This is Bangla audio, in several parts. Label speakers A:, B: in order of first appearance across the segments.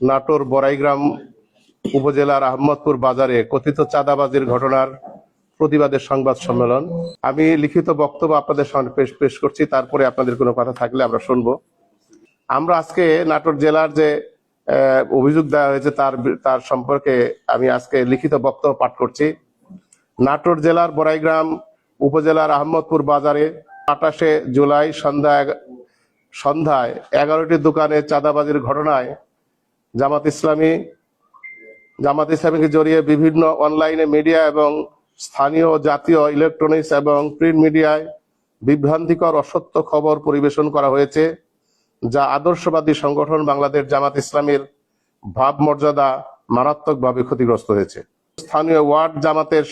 A: নাটোর বড়াইগ্রাম উপজেলার আহমদপুর বাজারে কথিত চাঁদাবাজির ঘটনার প্রতিবাদের সংবাদ সম্মেলন। আমি লিখিত বক্তব্য আপনাদের সামনে পেশ পেশ করছি, তারপরে আপনাদের কোনো কথা থাকলে আমরা শুনব। আমরা আজকে নাটোর জেলার যে অভিযোগ দেওয়া হয়েছে তার তার সম্পর্কে আমি আজকে লিখিত বক্তব্য পাঠ করছি। নাটোর জেলার বড়াইগ্রাম উপজেলার আহমদপুর বাজারে আঠাশে জুলাই সন্ধ্যা সন্ধ্যায় এগারোটি দোকানে চাঁদাবাজির ঘটনায় জামাত ইসলামী, জামাত ইসলামীকে জড়িয়ে বিভিন্ন অনলাইনে মিডিয়া এবং স্থানীয় জাতীয় ইলেকট্রনিক্স এবং প্রিন্ট মিডিয়ায় বিভ্রান্তিকর, অসত্য খবর পরিবেশন করা হয়েছে, যা আদর্শবাদী সংগঠন বাংলাদেশ জামাত ইসলামীর ভাবমর্যাদা মারাত্মকভাবে ক্ষতিগ্রস্ত হয়েছে। স্থানীয় ওয়ার্ড জামাতের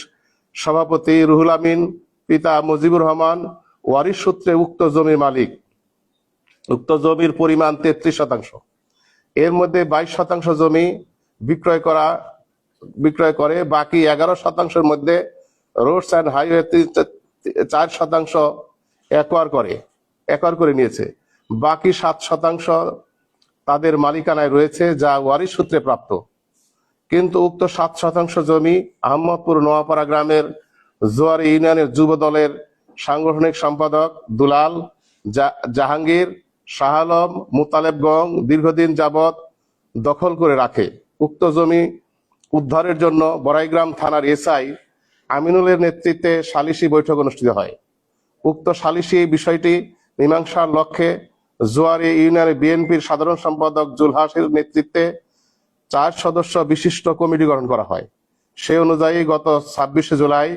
A: সভাপতি রুহুল আমিন, পিতা মুজিবুর রহমান, ওয়ারিশ সূত্রে উক্ত জমির মালিক। উক্ত জমির পরিমাণ তেত্রিশ শতাংশ। এর মধ্যে বাইশ শতাংশ জমি বিক্রয় করা, বিক্রয় করে, বাকি এগারো শতাংশের মধ্যে রোডস অ্যান্ড হাইওয়ে চার শতাংশ একোয়ার করে একোয়ার করে নিয়েছে। বাকি সাত শতাংশ তাদের মালিকানায় রয়েছে, যা ওয়ারিশ সূত্রে প্রাপ্ত। কিন্তু উক্ত সাত শতাংশ জমি আহমদপুর নোয়াপাড়া গ্রামের জোয়ারি ইউনিয়নের যুব দলের সাংগঠনিক সম্পাদক দুলাল জাহাঙ্গীর শাহ আলম, মুতালেব দীর্ঘদিন যাবৎ দখল করে রাখে। উক্ত জমি উদ্ধারের জন্য বড়াইগ্রাম থানার এসআই আমিনুলের নেতৃত্বে সালিসি বৈঠক অনুষ্ঠিত হয়। উক্ত সালিসি বিষয়টি মীমাংসার লক্ষ্যে জোয়ারি ইউনিয়নের বিএনপির সাধারণ সম্পাদক জুলহাসের নেতৃত্বে চার সদস্য বিশিষ্ট কমিটি গঠন করা হয়। সে অনুযায়ী গত ছাব্বিশে জুলাই,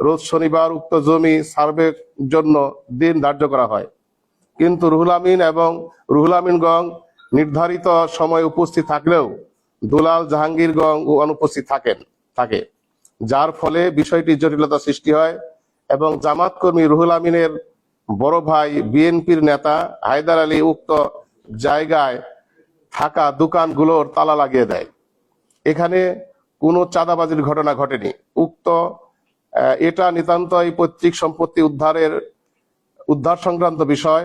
A: রোজ শনিবার উক্ত জমি সার্ভের জন্য দিন ধার্য করা হয়। কিন্তু রুহুল আমিন এবং রুহুল আমিন গং নির্ধারিত সময় উপস্থিত থাকলেও দুলাল জাহাঙ্গীর গং অনুপস্থিত থাকেন, থাকে। যার ফলে বিষয়টি জটিলতা সৃষ্টি হয় এবং জামাত কর্মী রুহুল আমিনের বড় ভাই বিএনপির নেতা হায়দার আলী উক্ত জায়গায় থাকা দোকানগুলোর তালা লাগিয়ে দেয়। এখানে কোনো চাঁদাবাজির ঘটনা ঘটেনি। উক্ত এটা নিতান্তই পৈতৃক সম্পত্তি উদ্ধারের, উদ্ধার সংক্রান্ত বিষয়।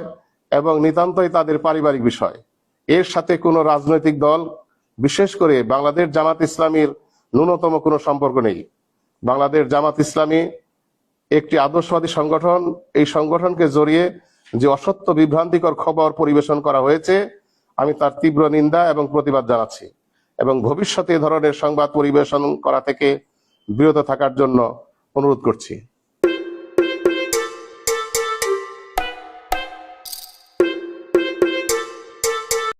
A: এবং নিতান্তই তাদের পারিবারিক বিষয়। এর সাথে কোনো রাজনৈতিক দল, বিশেষ করে বাংলাদেশ জামাত ইসলামীর ন্যূনতম কোনো সম্পর্ক নেই। বাংলাদেশ জামাত ইসলামী একটি আদর্শবাদী সংগঠন। এই সংগঠনকে জড়িয়ে যে অসত্য, বিভ্রান্তিকর খবর পরিবেশন করা হয়েছে, আমি তার তীব্র নিন্দা এবং প্রতিবাদ জানাচ্ছি এবং ভবিষ্যতে এ ধরনের সংবাদ পরিবেশন করা থেকে বিরত থাকার জন্য অনুরোধ করছি।